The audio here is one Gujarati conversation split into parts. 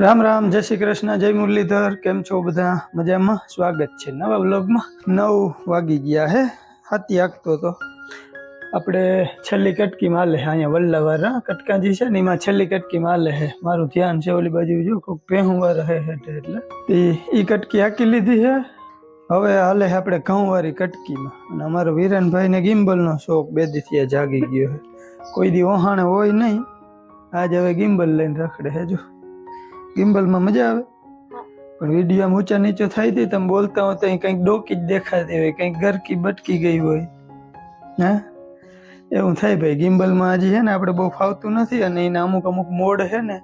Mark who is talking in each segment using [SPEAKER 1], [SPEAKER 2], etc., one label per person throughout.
[SPEAKER 1] રામ રામ, જય શ્રી કૃષ્ણ, જય મુરલીધર, કેમ છો બધા? મજામાં? સ્વાગત છે નવા બ્લોગમાં નવ વાગી ગયા હે, હાથી આખતો તો. આપણે છેલ્લી કટકી માલે હે, અહીંયા વલ્લાવાળા. કટકાજી છે ને, એમાં છેલ્લી કટકી માલે હે. મારું ધ્યાન છે ઓલી બાજુ, જો કોઈક પહેું હે હે એટલે. એ એ કટકી આકી લીધી છે હવે હાલે આપણે ઘઉંવાળી કટકીમાં. અને અમારો વિરનભાઈને ગિમ્બલનો શોખ બે દીથી જાગી ગયો હે. કોઈ દી ઓહાણે હોય નહીં. આજ હવે ગિમ્બલ લઈને રખડે હે, જો. ગિમ્બલમાં મજા આવે? પણ વીડિયો ઊંચા નીચો થાય હતી તમે બોલતા હોય તો અહીં કંઈક ડોકી જ દેખાતી હોય કંઈક ગરકી બટકી ગઈ હોય. હા? એવું થાય ભાઈ ગિમ્બલમાં હજી છે ને આપણે બહુ ફાવતું નથી અને એના અમુક અમુક મોડ છે ને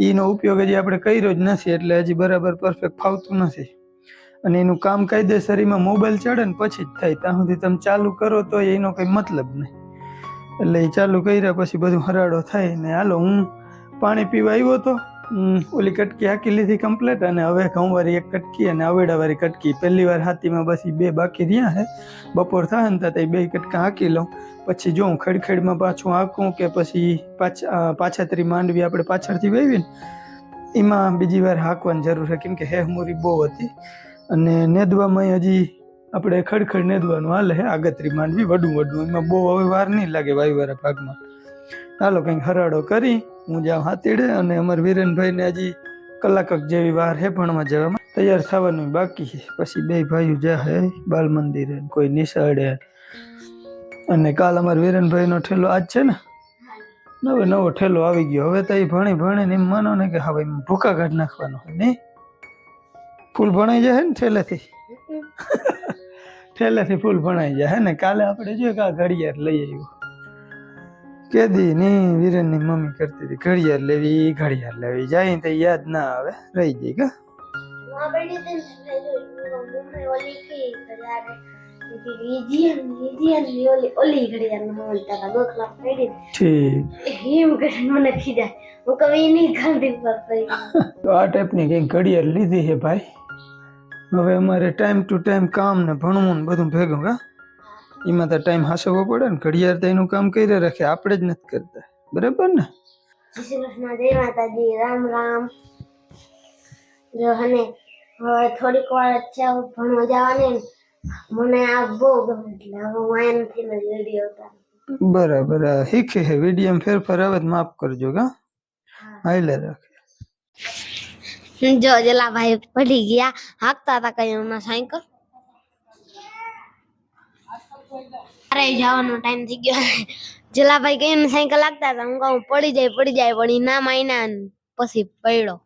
[SPEAKER 1] એનો ઉપયોગ હજી આપણે કર્યો જ નથી એટલે હજી બરાબર પરફેક્ટ ફાવતું નથી. અને એનું કામ કાયદેસરીમાં મોબાઈલ ચડે ને પછી જ થાય ત્યાં સુધી તમે ચાલુ કરો તો એનો કંઈ મતલબ નહીં. એટલે એ ચાલુ કર્યા પછી બધું હરાડો થાય ને હાલો હું પાણી પીવા આવ્યો તો હમ, ઓલી કટકી હાકી લીધી કમ્પ્લેટ અને હવે ઘઉંવાળી એક કટકી અને અવેડાવાળી કટકી. પહેલી વાર હાથીમાં બસ બે બાકી રહ્યા હે બપોર થાય ને ત્યાં બે કટકા હાંકી લઉં. પછી જોઉં ખડખડમાં પાછું હાંકું કે પછી પાછા પાછાતરી માંડવી આપણે પાછળથી વાવી ને એમાં બીજી વાર હાંકવાની જરૂર છે. કેમ કે હેહમુરી બહુ હતી. અને નેદવામાં હજી આપણે ખડખડ નેદવાનું હાલે હે આગતરી માંડવી વડું વડું એમાં બહુ હવે વાર નહીં લાગે વાવીવાળા ભાગમાં. ચાલો કંઈક હરાડો કરી હું જાઉં હાતીડે અને અમારા વિરેનભાઈને હજી કલાકક જેવી વાર હે ભણવા જવામાં. તૈયાર થવાનું બાકી છે. પછી બે ભાઈઓ જાય બાલ મંદિરે કોઈ નિશાળે. અને કાલ અમારા વિરેનભાઈનો ઠેલો આજ છે ને? નવો નવો ઠેલો આવી ગયો. હવે તો એ ભણી ભણે ને એમ માનો ને કે હા ભાઈ ભૂકા કાઢ નાખવાનો હોય નહીં? ફૂલ ભણાઈ જાય ને ઠેલેથી? ઠેલેથી ફૂલ ભણાઈ જાય હે ને? કાલે આપણે જોઈએ કે આ ઘડિયાળ લઈ આવ્યો. કેદી ની વીરેનની મમ્મી કરતી હતી ઘડિયાળ લેવી ઘડિયાળ લેવી જાય તો યાદ ના આવે રહી ગઈ કા? આ ટાઈપની કઈ ઘડિયાળ લીધી છે ભાઈ. હવે અમારે ટાઈમ ટુ ટાઈમ કામ ને ભણવું ને બધું ભેગું કા? એમાં તો ટાઈમ હાસવવો પડે ને ઘડિયાળ તો એનું કામ કરી રાખે આપણે જ નથી કરતા. બરાબર ને?
[SPEAKER 2] જય શ્રી કૃષ્ણ જય માતાજી રામ રામ. જો હને હવે થોડીક વાર અચ્છા ભણવા જવાની ને. મને આ બહુ ગમે એટલે હવે હું આયા નથી ને વીડિયો ઉતારું
[SPEAKER 1] બરાબર આ શીખે છે વીડિયો ફેરફાર આવે તો માફ કરજો કા હાઈલે રાખે.
[SPEAKER 2] જો જલા ભાઈ પડી ગયા હાંકતા હતા કઈ હમણાં સાયકલ અરે જવાનો ટાઈમ થઈ ગયો. જલાભાઈ કઈ સાયકલ લાગતા હતા. હું કહું, પડી જાય પડી જાય, પણ ઈ ના માયના ને પછી પડ્યો.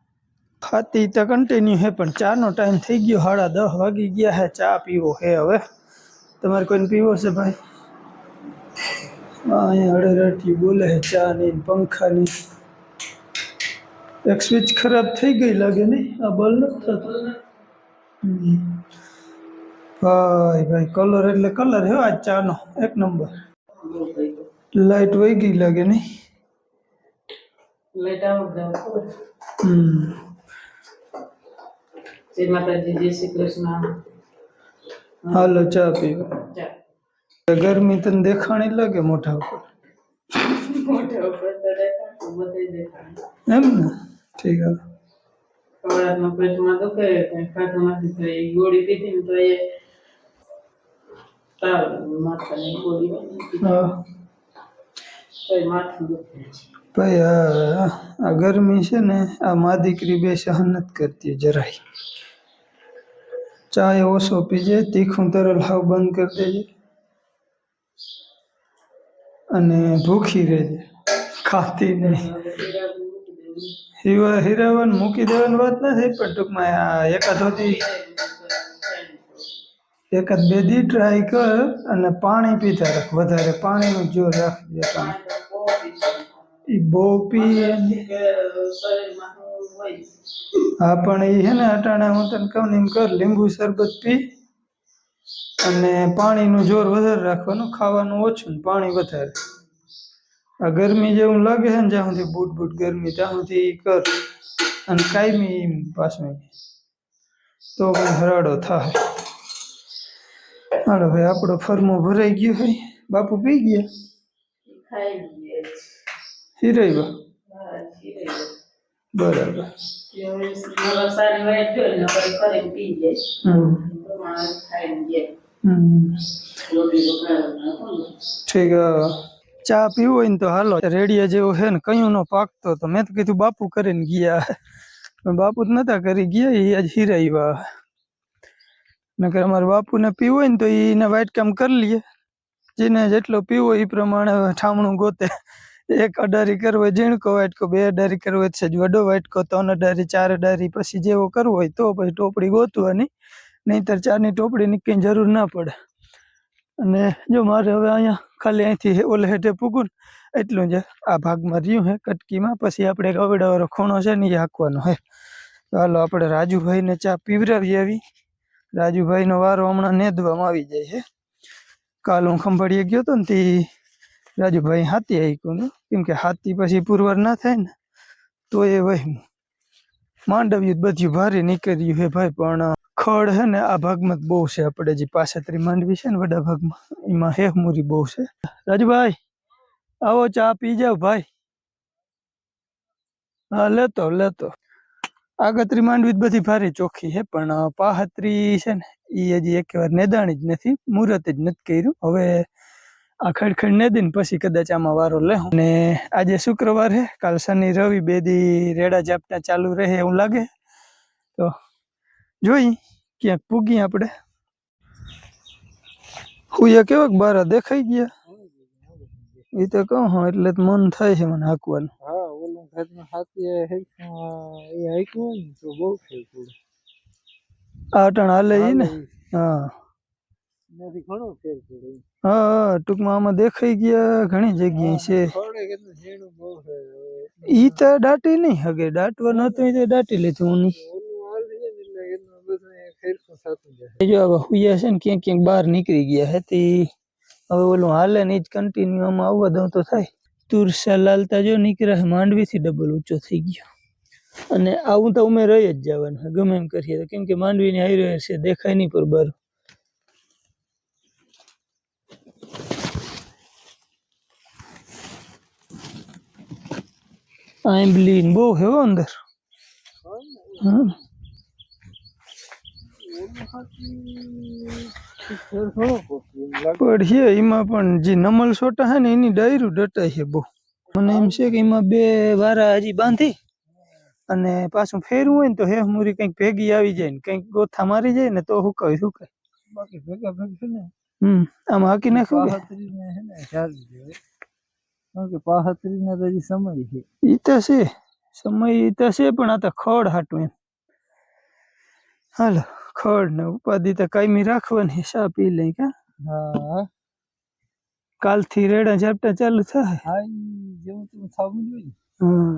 [SPEAKER 1] ખાતી તો કન્ટિન્યુ હે, પણ ચાનો ટાઈમ થઈ ગયો. સાડા દસ વાગી ગયા હે. ચા પીવો હે હવે. તમારે કોઈને પીવો છે ભાઈ? આ અહીંયા અડેરાટી બોલે હે ચા ની ને પંખાની. એક સ્વિચ ખરાબ થઈ ગઈ લાગે નહીં? આ બલ નથી થતો. હમ. ભાઈ ભાઈ કલર એટલે કલર હે આ ચાનો એક નંબર લાઈટ વહી ગઈ લાગે નહીં હમ.
[SPEAKER 3] જય માતાજી જય શ્રી કૃષ્ણ.
[SPEAKER 1] હાલો ચા પીવા ગરમી તને દેખાણી લાગે મોઢા ઉપર?
[SPEAKER 3] મોઢા ઉપર તો
[SPEAKER 1] એમ ને? ઠીક હવે
[SPEAKER 3] કવાડમાં પેટમાં દુખે કઈ ખાધું નથી તો એ ગોળી પીધી ને તો એ તાવ માથાની ગોળી બની
[SPEAKER 1] હા
[SPEAKER 3] તો એ માથું દુખે છે
[SPEAKER 1] ભાઈ, આ ગરમી છે ને, આ મા દીકરી બે સહન નથી કરતી જરાય. ચા એ ઓછો પીજે તીખું તરલ હાવ બંધ કરી દેજે. અને ભૂખી રહેજે. ખાતી નહીં. હીવા, હીરાવન મૂકી દેવાની વાત નથી, પણ ટૂંકમાં આ એકાદ બે દી ટ્રાય કર અને પાણી પીતા રાખ. વધારે પાણીનું જોર રાખજે પાણી એ બહુ
[SPEAKER 3] શરીરમાં હું
[SPEAKER 1] હા પણ એ છે ને અટાણે હું તને કહું એમ કર, લીંબુ શરબત પી અને પાણીનું જોર વધારે રાખવાનું, ખાવાનું ઓછું ને પાણી વધારે. આ ગરમી જેવું લાગે છે ને જ્યાં સુધી બૂટ બૂટ ગરમી, ત્યાં સુધી કર અને કાયમી પાછું. તો પણ હરાડો થાય. હાલો ભાઈ, આપણો ફરમો ભરાઈ ગયો હોય બાપુ પી ગયા? હિરાઈ બા બરાબર ઠીક ચા પીવું હોય ને તો હાલો, રેડિયા જેવો છે ને, કયું નો પાકતો તો મેં તો કીધું બાપુ કરીને ગયા. બાપુ જ નતા કરી ગયા, એ આજ હિરાઈવા. નકર અમારે બાપુને પીવું ને તો એને વાઇટ કામ કરી લઈએ. જેને જેટલો પીવો એ પ્રમાણે ઠામણું ગોતે. એક અડારી કરવો હોય ઝીણકો વાટકો બે અડારી કરવો હોય છે વડો વાટકો ત્રણ અડારી, ચાર અડારી, પછી જેવો કરવો હોય તો પછી ટોપડી ગોતવાની. નહીંતર ચારની ટોપડી કંઈ જરૂર ના પડે. અને જો મારે હવે અહીંયા ખાલી અહીંથી ઓલે હેઠે પૂગું એટલું જ. આ ભાગમાં રહ્યું હે કટકીમાં, પછી આપણે એક અવડાવાળો ખૂણો છે ને એ હાંકવાનો હે. ચાલો આપણે રાજુભાઈને ચા પીવરાવી આવી. રાજુભાઈનો વારો હમણાં નેદવામાં આવી જાય છે. કાલ હું ખંભાળીએ ગયો હતો ને તે રાજુભાઈ હાથી આવીશું ને. કેમ કે હાથી પછી પુરવાર ના થાય ને તો એ વહી માંડવ્યું બધું ભારે નીકળ્યું હે ભાઈ, પણ ખડ હે ને આ ભાગમાં બહુ છે. આપણે જે પાસેત્રી માંડવી છે ને વડા ભાગમાં, એમાં હેહમુરી બહુ છે. રાજુભાઈ, આવો ચા પી જાવ ભાઈ. હા, લેતો લેતો. આગતરી માંડવી બધી ભારે ચોખ્ખી છે પણ પાહત્રી છે ને એ હજી એક વાર નેદાણી જ નથી, મુહૂર્ત જ નથી કર્યું. હવે આ ખડખડ નેદીને પછી કદાચ આમાં વારો લે ને આજે શુક્રવાર છે કાલ શનિ, રવિ, બે દી રેડા ઝાપટા ચાલુ રહે એવું લાગે. તો જોઈ ક્યાંક પૂગી આપણે. હુયા કેવાક બારા દેખાઈ ગયા. એ તો કહું એટલે મન થાય છે મને હાંકવાનું.
[SPEAKER 4] હા ઓલું ઘરમાં હાથી એ હેઠું એ હાઈકું હોય ને તો બહુ ફેર પડે
[SPEAKER 1] આ અટાણ હાલે. ઈ ને હા.
[SPEAKER 4] એનાથી ઘણો ફેર પડે
[SPEAKER 1] હા હા ટૂંકમાં આમાં દેખાઈ ગયા ઘણી જગ્યાએ છે.
[SPEAKER 4] ખડે કેટલું ઝીણું બહુ ફેર હવે.
[SPEAKER 1] ઈ તો દાટી નહીં હગે. દાટવા નતું ઈ તો દાટી લીધું હું નહીં.
[SPEAKER 4] ઓલું હાલ છે ને એટલે એનું બધું એ ફેરફાર થતું જાય.
[SPEAKER 1] એ જો હવે હુયા છે ને ક્યાંક ક્યાંક બહાર નીકળી ગયા હે તે. હવે ઓલું હાલે ને ઈ જ કન્ટિન્યુ આમાં આવવા દઉં તો થાય. તુરસા લાલતા જો નીકળ્યા છે માંડવીથી ડબલ ઊંચો થઈ ગયો. અને આવું તો અમે રહી જ જવાનું, ગમે એમ કરીએ તો. કેમ કે માંડવીની હાઈ રહ્યો છે, દેખાય નહીં પર બાર. આંબલી બહુ હેવો અંદર. હા.
[SPEAKER 4] પડશે એમ
[SPEAKER 1] પણ છે એમાં પણ જે નમલ સોટા છે ને એની ડાયરું ડટાય છે બહુ. મને એમ છે કે એમાં બે વારા હજી બાંધી અને પાછું ફેરવું હોય ને તો હે મુરી કંઈક ભેગી આવી જાય ને કંઈક ગોથા મારી જાય ને તો હુકાય હુકાય.
[SPEAKER 4] બાકી ભેગા ભેગા છે ને
[SPEAKER 1] હમ આમ હાકી નાખ્યું કે?
[SPEAKER 4] પાહત્રી ને હજી સમય છે.
[SPEAKER 1] ઈ તો છે સમય ઈ તો છે પણ આ તો ખડ હાટું એમ. હાલો. ખડ ને ઉપાધિ તો કાયમી રાખવાની શા પી લઈ કા.
[SPEAKER 4] હા.
[SPEAKER 1] કાલથી રેડા ઝાપટા ચાલુ થાય.
[SPEAKER 4] હા જેવું તેવું થવું જોઈએ
[SPEAKER 1] હા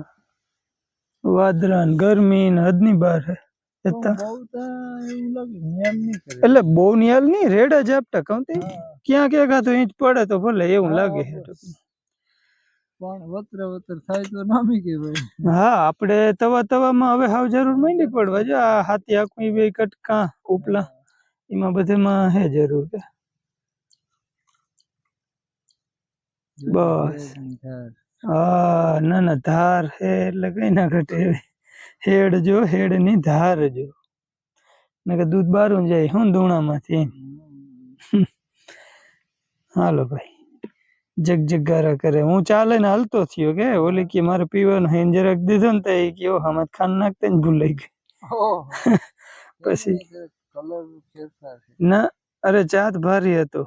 [SPEAKER 1] વાદરા ને ગરમી ને હદની બહાર હે. એટલે બહુ નિયાલ નહીં રેડા ઝાપટા કહું ક્યાં ક્યાં ખાતો તો ઇંચ પડે તો ભલે એવું લાગે.
[SPEAKER 4] પણ વત્ર વત્ર થાય તો નામી કહેવાય
[SPEAKER 1] હા, આપણે તવા તવામાં હવે હાવ જરૂર માંડી પડવા. જો આ હાથી આખું બે કટકા ઉપલા, એમાં બધેમાં હે જરૂર કે. બસ. હા ના ના ધાર હે એટલે કઈ ના ઘટે. હેડ જો હેડની ધાર જો. નકર દૂધ બારું જાય હું ધૂણામાંથી. હાલો ભાઈ. જગ જગારા કરે. હું ચાલે ને હાલતો થયો કે ઓલી કે મારે પીવાનું હે જરાક દીધો ને તો એ કયો હમણાં ખાન નાખતા ને ભૂલાઈ ગઈ. પછી ના અરે ચાત ભારી હતો.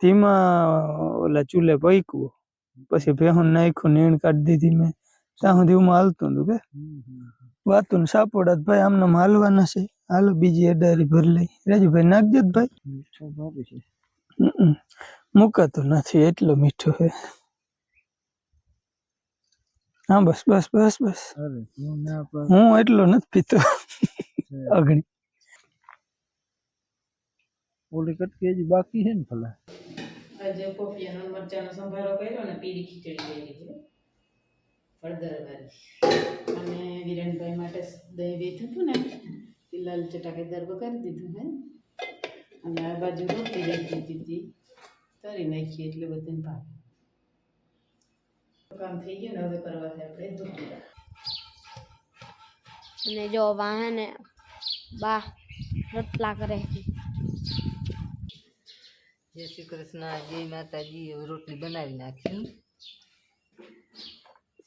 [SPEAKER 1] ધીમા ઓલા ચૂલે પૈકવો. પછી ભેહું નાખ્યું નીણ કાઢી દીધી મેં. ત્યાં સુધી હું હાલતું હતું કે. વાતું ને સાપોડા ભાઈ આમને હાલવાના છે. હાલો બીજી અડારી ભર લઈ. રાજુભાઈ નાખજો ભાઈ. મુકાતો નથી એટલું મીઠું હે હા બસ બસ બસ બસ. હું એટલો નથી પીતો. અગણી.
[SPEAKER 4] ઓલી કટકી હજી બાકી છે ને ભલા?
[SPEAKER 3] આજે પોપિયાનો મરચાનો સંભારો કર્યો ને પીળી ખીચડી કરી છે હળદર વાળી. અને વિરેનભાઈ માટે દહીં વેચ્યું હતું ને એ લાલ દરબ કરી દીધું હે. અને આ બાજુ રોટી રાખી દીધી તરી નાખીએ એટલે બધાને ભાવે. કામ થઈ ગયું ને હવે કરવા છે આપણે. દૂધ
[SPEAKER 2] અને જો વાહે ને બા રોટલા કરે
[SPEAKER 5] જય શ્રી કૃષ્ણ જય માતાજી. હવે રોટલી બનાવી નાખી.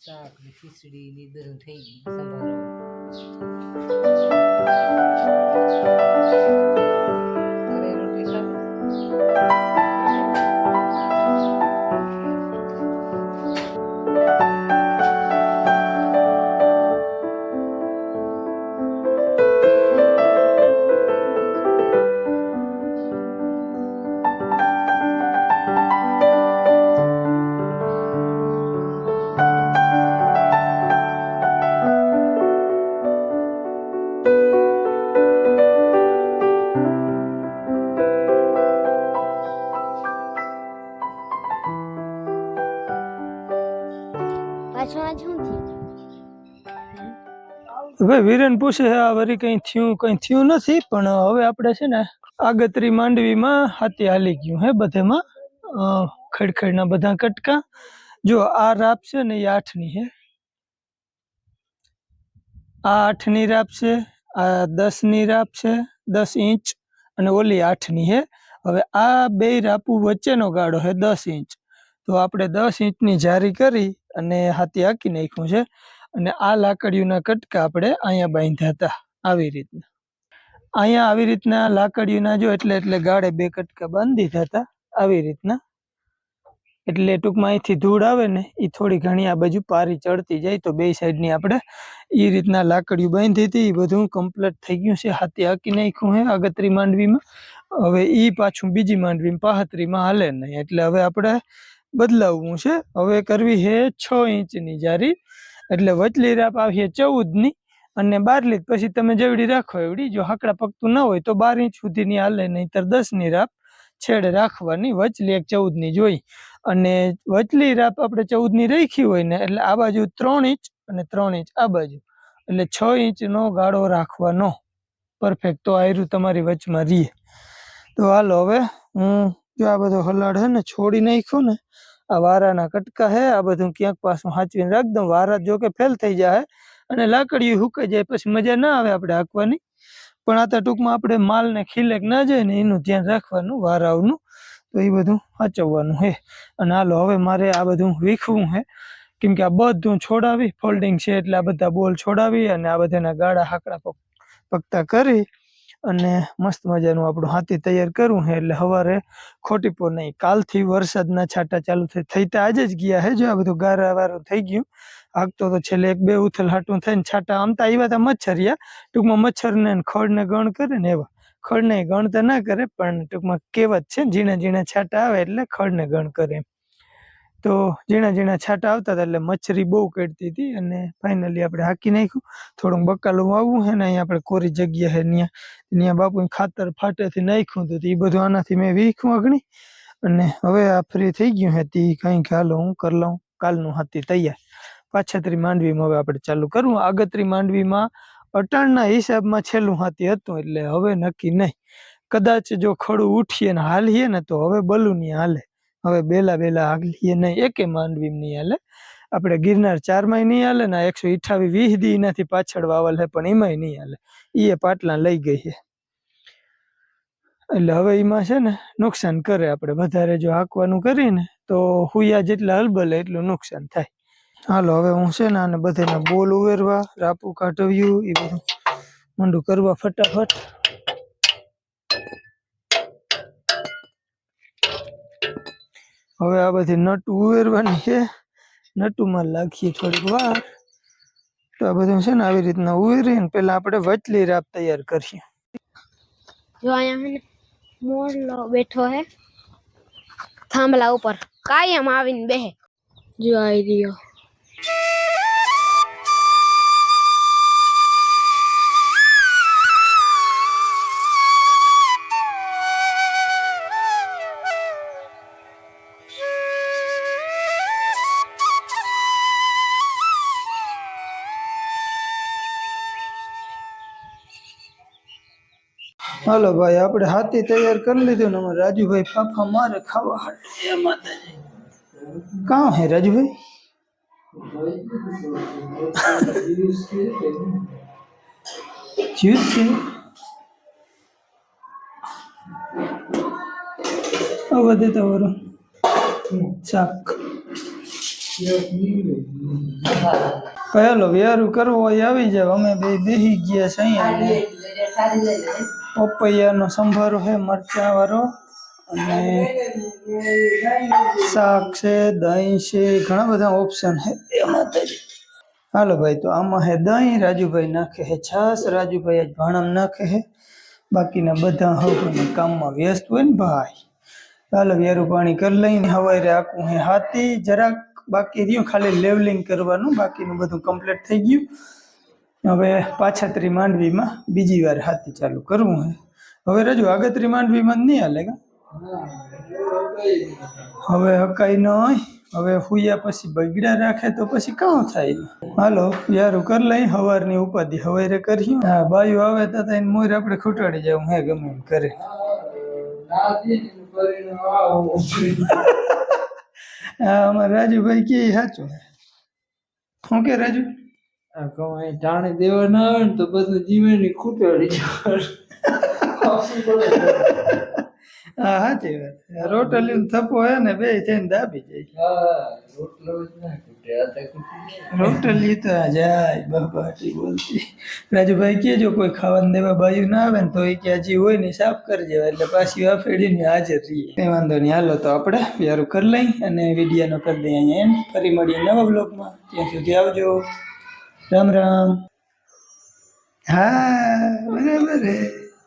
[SPEAKER 5] શાક ને ખીચડી ને બધું થઈ ગયું. સંભારો.
[SPEAKER 1] ભાઈ, વીરેન પૂછે આ વરી કંઈ થયું કંઈ થયું નથી, પણ હવે આપણે છે ને આગતરી માંડવીમાં હાથી હાલી ગયું હે બધેમાં. ખડખડના બધા કટકા. જો, આ રાપ છે ને એ આઠની હે. આ આઠની રાપ છે, આ દસની રાપ છે, દસ ઇંચ, અને ઓલી આઠની હે. હવે આ બે રાપુ વચ્ચેનો ગાળો છે દસ ઇંચ. તો આપણે દસ ઇંચની જારી કરી અને હાથી હાકી નાખ્યું છે. અને આ લાકડીઓના કટકા આપણે અહીંયા બાંધ્યા હતા, આવી રીતના. અહીંયા આવી રીતના લાકડીઓના જો એટલે એટલે ગાળે બે કટકા બાંધી હતા, આવી રીતના. એટલે ટૂંકમાં અહીંથી ધૂળ આવે ને એ થોડી ઘણી આ બાજુ પારી ચડતી જાય તો બે સાઈડની આપણે એ રીતના લાકડીઓ બાંધી હતી એ બધું કમ્પ્લીટ થઈ ગયું છે, હાથી હાકી નાખ્યું હે આગતરી માંડવીમાં. હવે એ પાછું બીજી માંડવીમાં, પાહતરીમાં હાલે નહીં, એટલે હવે આપણે બદલાવવું છે. હવે કરવી છે છ ઇંચની જારી. એટલે વચલી રાપ આવીએ ચૌદની અને બારલી પછી તમે જેવડી રાખો એવડી, જો હાકડા પકતું ન હોય તો બાર ઇંચ સુધીની હાલે, નહીંતર દસની રાપ છેડે રાખવાની. વચલી એક ચૌદની જોઈ. અને વચલી રાપ આપણે ચૌદની રાખી હોય ને, એટલે આ બાજુ ત્રણ ઇંચ અને ત્રણ ઇંચ આ બાજુ. એટલે છ ઇંચનો ગાળો રાખવાનો. પરફેક્ટ તો આયરું તમારી વચમાં રીએ. તો હાલો હવે હું જો આ બધો હલાડ હે ને, છોડી નાખ્યો ને આ વારાના કટકા હે, આ બધું ક્યાંક પાછું સાચવીને રાખ દઉં વારા જો કે ફેલ થઈ જાય અને લાકડીયું હુકાઈ જાય, પછી મજા ના આવે આપણે હાંકવાની. પણ આ તો ટૂંકમાં આપણે માલને ખીલેક ના જાય ને એનું ધ્યાન રાખવાનું, વારાઓનું. તો એ બધું સાચવવાનું હે. અને હાલો, હવે મારે આ બધું વીખવું હે. કેમ કે આ બધું છોડાવી, ફોલ્ડિંગ છે એટલે આ બધા બોલ છોડાવી અને આ બધાના ગાળા હાકડા પગ પગતા કરી. અને મસ્ત મજાનું આપણું હાથી તૈયાર કરવું હે એટલે સવારે ખોટી પો નહીં. કાલથી વરસાદના છાંટા ચાલુ થઈ થઈ તો આજે જ ગયા હે જો આ બધું ગારા વારું થઈ ગયું. આગતો તો છેલ્લે એક બે ઉથલ હાટું થઈને છાંટા આમ તો આવ્યા હતા મચ્છરિયા ટૂંકમાં મચ્છરને ખડને ગણ કરે ને એવા. ખડને ગણ તો ના કરે પણ ટૂંકમાં કહેવત છે ઝીણા ઝીણા છાંટા આવે એટલે ખડને ગણ કરે એમ. તો ઝીણા ઝીણા છાંટા આવતા હતા એટલે મચ્છરી બહુ કરતી હતી અને ફાઇનલી આપણે હાકી નાખ્યું. થોડુંક બકાલું વાવવું છે ને અહીંયા આપણે કોરી જગ્યા છે ત્યાં ત્યાં બાપુ ખાતર ફાટેથી નાખ્યું હતું તો એ બધું આનાથી મેં વીખ્યું અગણી. અને હવે આ ફ્રી થઈ ગયું છે તે કંઈક હાલો હું કરી લઉં. કાલનું હાથી તૈયાર. પાછતરી માંડવીમાં હવે આપણે ચાલુ કરવું આગતરી માંડવીમાં અટાણના હિસાબમાં છેલ્લું હાથી હતું એટલે હવે નક્કી નહીં. કદાચ જો ખડું ઉઠીએ ને હાલીએ ને તો હવે બલું નહીં હાલે. હવે બેલા બેલા આગલીએ નહીં, એકે માંડવી નહીં હાલે. આપણે ગિરનાર ચારમાંય નહીં હાલે ને એકસો અઠાવી વીસ દી એનાથી પાછળ વાવલ છે પણ એમાંય નહીં હાલે. એ પાટલા લઈ ગઈ છે એટલે હવે એમાં છે ને નુકસાન કરે આપણે. વધારે જો હાંકવાનું કરીને તો હુયા જેટલા હલબલે એટલું નુકસાન થાય. હાલો, હવે હું છે ને આને બધાના બોલ ઉવેરવા, રાપુ કાઢવ્યું એ બધું મંડું કરવા ફટાફટ. હવે આ બધી નટ ઉવેરવાની છે. નટુમાં લાગીએ થોડીક વાર. તો આ બધું છે ને આવી રીતના ઉવેરીને પેલા આપણે વચલી રાપ તૈયાર કરીએ.
[SPEAKER 2] જો અહીંયા મોરલો બેઠો હે. થાંભલા ઉપર કાયમ આવીને બેહે. જો આવી રહ્યો.
[SPEAKER 1] હાલો ભાઈ, આપણે હાથી તૈયાર કરી લીધું ને અમારે રાજુભાઈ ફાફા મારે ખાવા હાટે. એ માતાજી. કાં હે રાજુભાઈ? જ્યુસ છે? આ વધે તમારું શાક પહેલો વ્યારું કરવો હોય, આવી જાવ અમે બે બેસી ગયા છે અહીંયા. પપૈયાનો સંભારો છે મરચાં વાળો અને શાક છે, દહીં છે, ઘણા બધા ઓપ્શન છે. એમાં હાલો ભાઈ, તો આમાં હે દહીં, રાજુભાઈ નાખે હે છાસ રાજુભાઈ આજ ભાણમ નાખે હે બાકીના બધા હવે કામમાં વ્યસ્ત હોય ને ભાઈ. હાલો, વ્યારું પાણી કરી લઈને હવાઈ આખું હે હાથી, જરાક બાકી રહ્યું, ખાલી લેવલિંગ કરવાનું, બાકીનું બધું કમ્પ્લીટ થઈ ગયું. હવે પાછાતરી માંડવીમાં બીજી વાર હાથી ચાલુ કરવું હે. હવે રજુ આગતરી માંડવીમાં નહીં હાલે હવે હકાઈ ન હોય હવે હુયા પછી બગડ્યા રાખે તો પછી કાં થાય હાલો યારું કરી લઈ, હવારની ઉપાધિ હવારે કરી હા, બાયુ આવે તો એને મોર આપણે ખૂટાડી જવું હે ગમે એમ કરે. હા, અમારે રાજુભાઈ કે સાચું. શું કે રાજુ?
[SPEAKER 4] કમાઈ ટાણે દેવા ના આવે ને તો બધું જીવનની ખૂટાડી
[SPEAKER 1] હા, સાચી વાત. રોટલી થપ્પો હે ને, બે થઈને દાબી જાય.
[SPEAKER 4] રોટલો તો જાય
[SPEAKER 1] બબાટી બોલતી. રાજુભાઈ કેજો કોઈ ખાવાનું દેવા બાજુ ના આવે ને, તો એ કે હજી હોય ને સાફ કરી દેવા, એટલે પાછી વાફેડીને હાજર રહીએ. કઈ વાંધો નહીં, હાલો તો આપણે વ્યારું કરી લઈ અને વિડીયોનો કરી દઈએ એમ ફરી મળીએ નવા બ્લોગમાં ત્યાં સુધી આવજો. રામ રામ હા બરાબર હે